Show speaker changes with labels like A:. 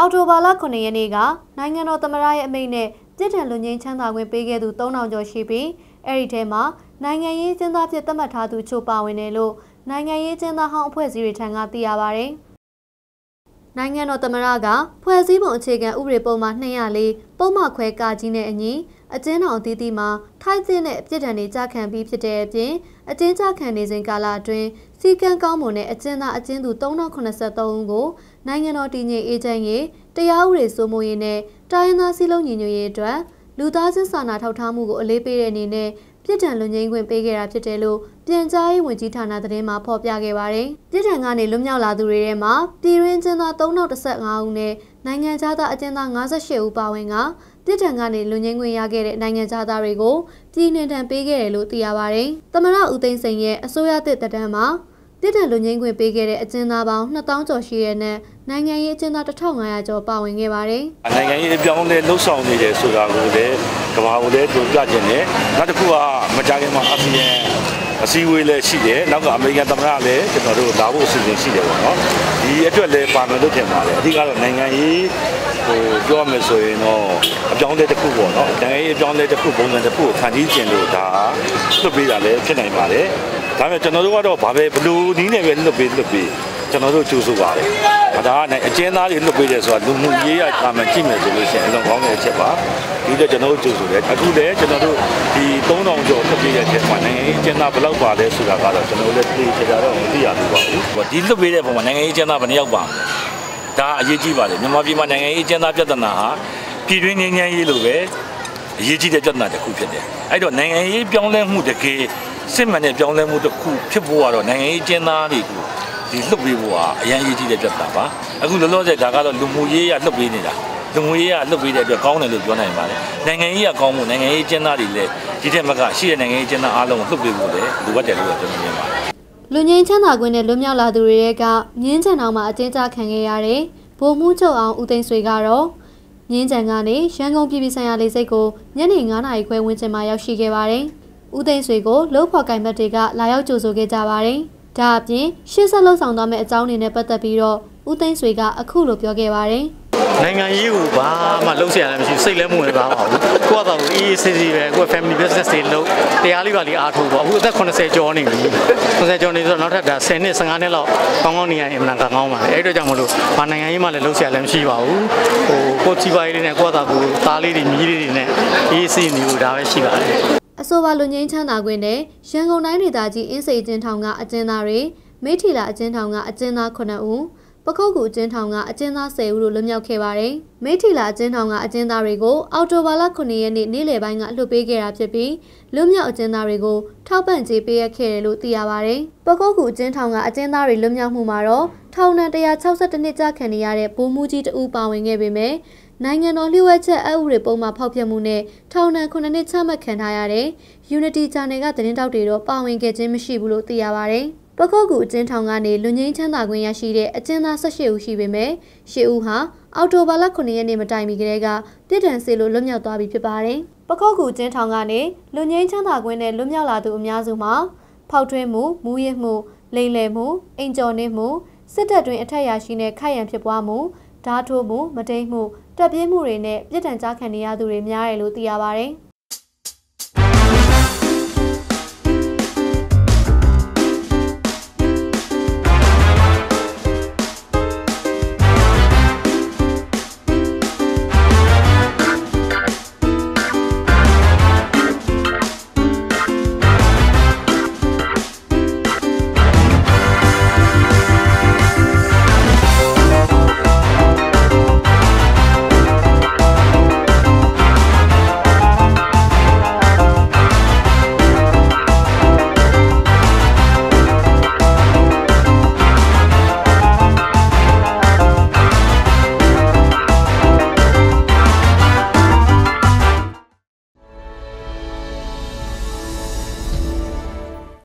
A: အော်တိုဘာလ9ရက်နေ့ကနိုင်ငံတော်သမ္မတရဲ့အမိန့်နဲ့ပြည်ထံလူငင်းချမ်းသာခွင့်ပေးခဲ့သူ3000ကျော်ရှိပြီးအဲ့ဒီထဲမှာနိုင်ငံရေးကျင်းသားဖြစ်သတ်မှတ်ထားသူချို့ပါဝင်တယ်လို့နိုင်ငံရေးကျင်းသားဟောင်းအဖွဲ့အစည်းတွေထံကသိရပါဗျ။နိုင်ငံတော်သမ္မတကဖွဲ့စည်းပုံအခြေခံဥပဒေပုံမှ204ပုံမှခွဲကာကြီးနဲ့အညီအကျဉ်းတော်အသီးသီးမှာထိုက်သင့်တဲ့အပြစ်ဒဏ်တွေကြခံပြီးဖြစ်တဲ့အပြင်အကျဉ်းချခံနေစဉ်ကာလအတွင်း စီကံကောင်းမွန်တဲ့အကျဉ်းသားအကျဉ်းသူ3083ဦးကိုနိုင်ငံတော်တည်ငြိမ်အေးချမ်းရေးတရားဥပဒေစိုးမိုးရေးနဲ့တိုင်းရင်းသားစည်းလုံးညီညွတ်ရေးအတွက်လူသားချင်းစာနာထောက်ထားမှုကိုအလေးပေးတဲ့အနေနဲ့ပြစ်ဒဏ်လွန်ငင်းခွင့်ပေးခဲ့တာဖြစ်တယ်လို့ပြန်ကြားရေးဝန်ကြီးဌာနသတင်းမှာဖော်ပြခဲ့ပါတယ်။ပြစ်ဒဏ်ကနေလွတ်မြောက်လာသူတွေထဲမှာပြည်ရင်းကျင်းသား3015ဦးနဲ့ နိုင်ငံခြားသားအကျဉ်းသား58ဦးပါဝင်ကပြစ်ဒဏ်ကနေလွန်ငင်းခွင့်ရခဲ့တဲ့နိုင်ငံခြားသားတွေကိုပြည်နှင်တံပေးခဲ့တယ်လို့သိရပါတယ်။သမရဦးသိန်းစိန်ရဲ့အစိုးရသစ်တန်းမှာပြည်ထန်လူငင်းခွင့်ပေးခဲ့တဲ့အကျဉ်းသားပေါင်း2000ကျော်ရှိတဲ့နဲ့နိုင်ငံရေးအကျဉ်းသား1500ကျော်ပါဝင်ခဲ့ပါတယ်။
B: နိုင်ငံရေးအပြောင်းလဲလှုပ်ဆောင်နေတယ်ဆိုတာကိုလည်းကမ္ဘာကိုလည်းကြိုပြခြင်းနဲ့နောက်တစ်ခုကမကြခင်မှာအာဆီယံ အစည်းအဝေးလည်းရှိတယ်နောက်ကအမေရိကန်သမ္မတလည်းကျွန်တော်တို့လာဖို့အစီအစဉ်ရှိတယ်ပေါ့နော်ဒီအတွက်လည်းပါမယ်လို့ထင်ပါတယ်အဓိကတော့နိုင်ငံရေးဟိုပြောမယ်ဆိုရင်တော့အပြောင်းလဲတစ်ခုပေါ့နော်နိုင်ငံရေးအပြောင်းလဲတစ်ခုပုံစံတစ်ခုကိုဖန်တီးခြင်းလို့ဒါလွတ်ပေးတာလည်းဖြစ်နိုင်ပါတယ်ဒါပေမဲ့ကျွန်တော်တို့ကတော့ဘာပဲဘလူးနီးနေပဲလွတ်ပေးလွတ်ပေး ကျွန်တော်တို့ကြိုးဆိုပါတယ်။ဒါကအကျဉ်းသားတွေလွတ်ပေးတယ်ဆိုတာလူမှုရေးရတာမှကြည့်မယ်ဆိုလို့ရှိရင်အလုံးကောင်းတဲ့အချက်ပါ။ဒီတော့ကျွန်တော်တို့ကြိုးဆိုတယ်။အခုလည်းကျွန်တော်တို့ဒီ3000ကျော်လွတ်ပေးတဲ့အချက်မှာနိုင်ငံရေးအကျဉ်းသားဘယ်လောက်ပါလဲဆိုတာကတော့ကျွန်တော်တို့လည်းသိချင်ကြတော့မသိရဘူးပါဘူး။ဒီလွတ်ပေးတဲ့ပုံမှာနိုင်ငံရေးအကျဉ်းသားဘယ်နှယောက်ပါဒါအရေးကြီးပါတယ်မြန်မာပြည်မှာနိုင်ငံရေးအကျဉ်းသားပြဿနာဟာပြည်တွင်းငြိမ်းချမ်းရေးလိုပဲအရေးကြီးတဲ့ပြဿနာတစ်ခုဖြစ်တယ်။အဲ့တော့နိုင်ငံရေးပြောင်းလဲမှုတကယ်စစ်မှန်တဲ့ပြောင်းလဲမှုတစ်ခုဖြစ်ဖို့ကတော့နိုင်ငံရေးကျင်းသားတွေကို ဒီလှုပ်ပေးဖို့ဟာအရင်ရေးကြည့်တဲ့ပြဿနာပါအခုလောလောဆယ်ဒါကတော့လူမှုရေးရလှုပ်ပေးနေတာလူမှုရေးရလှုပ်ပေးတဲ့အတွက်ကောင်းတယ်လို့ပြောနိုင်ပါတယ်နိုင်ငံရေးရကောင်းမှုနိုင်ငံရေးကျင်းသားတွေလည်းဒီထက်မကရှိတဲ့နိုင်ငံရေးကျင်းသားအားလုံးကိုလှုပ်ပေးဖို့လည်းလိုအပ်တယ်လို့ကျွန်တော်မြင်ပါတယ်
A: လူငင်းချမ်းသာခွင့်နဲ့လွတ်မြောက်လာသူတွေကငင်းချန်အောင်မှာအကျဉ်းချခံခဲ့ရတဲ့ဗိုလ်မှူးချုပ်အောင်ဦးသိန်းဆွေကတော့ငင်းချန်ကနေရန်ကုန်ပြည်ပြည်ဆိုင်ရာလေဆိပ်ကိုညနေ9:00နာရီခွဲဝန်းကျင်မှာရောက်ရှိခဲ့ပါတယ်။ဦးသိန်းဆွေကိုလှုပ်ဖော်ကင်ဘတ်တွေကလာရောက်ကြိုဆိုခဲ့ကြပါတယ်။ ဒါအပြင်ရှေ့ဆက်လှုပ်ဆောင်သွားမယ့်အကြောင်းတွေနဲ့ပတ်သက်ပြီးတော့ဦးသိန်းဆွေကအခုလိုပြောခဲ့ပါတယ်။
C: နိုင်ငံရေးကိုဘာမှလှုပ်ရှားရလည်းမရှိစိတ်လည်းမဝင်ပါဘူး။ကိုကတော့အေးအေးဆေးဆေးပဲကို family business တွေလုပ်တရားလေးပါလေးအားထုတ်ပေါ့အခုအသက်80ကျော်နေပြီ80ကျော်နေဆိုတော့နောက်ထပ်ဒါ10နှစ်15နှစ်လောက်ကောင်းကောင်းနေရရင်အမှန်ကောင်းပါအဲ့အတွက်ကြောင့်မလို့ဘာနိုင်ငံရေးမှလည်းလှုပ်ရှားလည်းမရှိပါဘူးဟိုကိုချီပါလေးနဲ့ကိုကတော့ကိုသားလေးတွေမြီးလေးတွေနဲ့အေးဆေးနေလို့ဒါပဲရှိပါတယ်
A: အဆိုပါလူငင်းချမ်းသာခွင့်နဲ့ရန်ကုန်တိုင်းဒေသကြီးအင်းစိန်ကျင်းထောင်ကအကျဉ်းသားတွေမိထီလာအကျဉ်းထောင်ကအကျဉ်းသား9ဦးပခုတ်ကူအကျဉ်းထောင်ကအကျဉ်းသား10ဦးတို့လွတ်မြောက်ခဲ့ပါတယ်။မိထီလာအကျဉ်းထောင်ကအကျဉ်းသားတွေကိုအော်တိုဘာလ9ရက်နေ့နေ့လယ်ပိုင်းကလွှတ်ပေးခဲ့တာဖြစ်ပြီးလွတ်မြောက်အကျဉ်းသားတွေကိုထောက်ပံ့ကြေးပေးရခဲ့တယ်လို့သိရပါတယ်။ပခုတ်ကူအကျဉ်းထောင်ကအကျဉ်းသားတွေလွတ်မြောက်မှုမှာတော့ထောင်ဒဏ်162နှစ်ကြာခံနေရတဲ့ဗိုလ်မှူးကြီးတဦးပါဝင်ခဲ့ပေမဲ့ နိုင်ငံတော်လျှို့ဝှက်ချက်အဥပဒေပုံမှဖောက်ဖျက်မှုနဲ့ထောင်ဒဏ်9နှစ်ချမှတ်ခံထားရတဲ့ Unity Channel ကသတင်းတောက်တွေတော့ပါဝင်ခဲ့ခြင်းမရှိဘူးလို့သိရပါဗျ။ပခုတ်ကူအကျဉ်းထောင်ကနေလူငင်းချမ်းသာခွင့်ရရှိတဲ့အကျဉ်းသား18ဦးရှိပေမဲ့10ဦးဟာအော်တိုဘာလ9ရက်နေ့မတိုင်မီကတည်းကပြည်ထန်စေလို့လွတ်မြောက်သွားပြီဖြစ်ပါတယ်။ပခုတ်ကူကျင်းထောင်ကနေလူငင်းချမ်းသာခွင့်နဲ့လွတ်မြောက်လာသူအများစုမှာဖောက်ထွင်းမှုမူးယစ်မှုလိမ်လည်မှုအိမ်ကျော်နှင်းမှုစစ်တပ်တွင်အထက်ရရှိတဲ့ခိုက်ရန်ဖြစ်ပွားမှုဓာတ်ထိုးမှုမတိမ်မှု တက်ပြင်းမှုတွေနဲ့ပြည်ထန်ကြားခံနေရသူတွေများတယ်လို့သိရပါတယ်။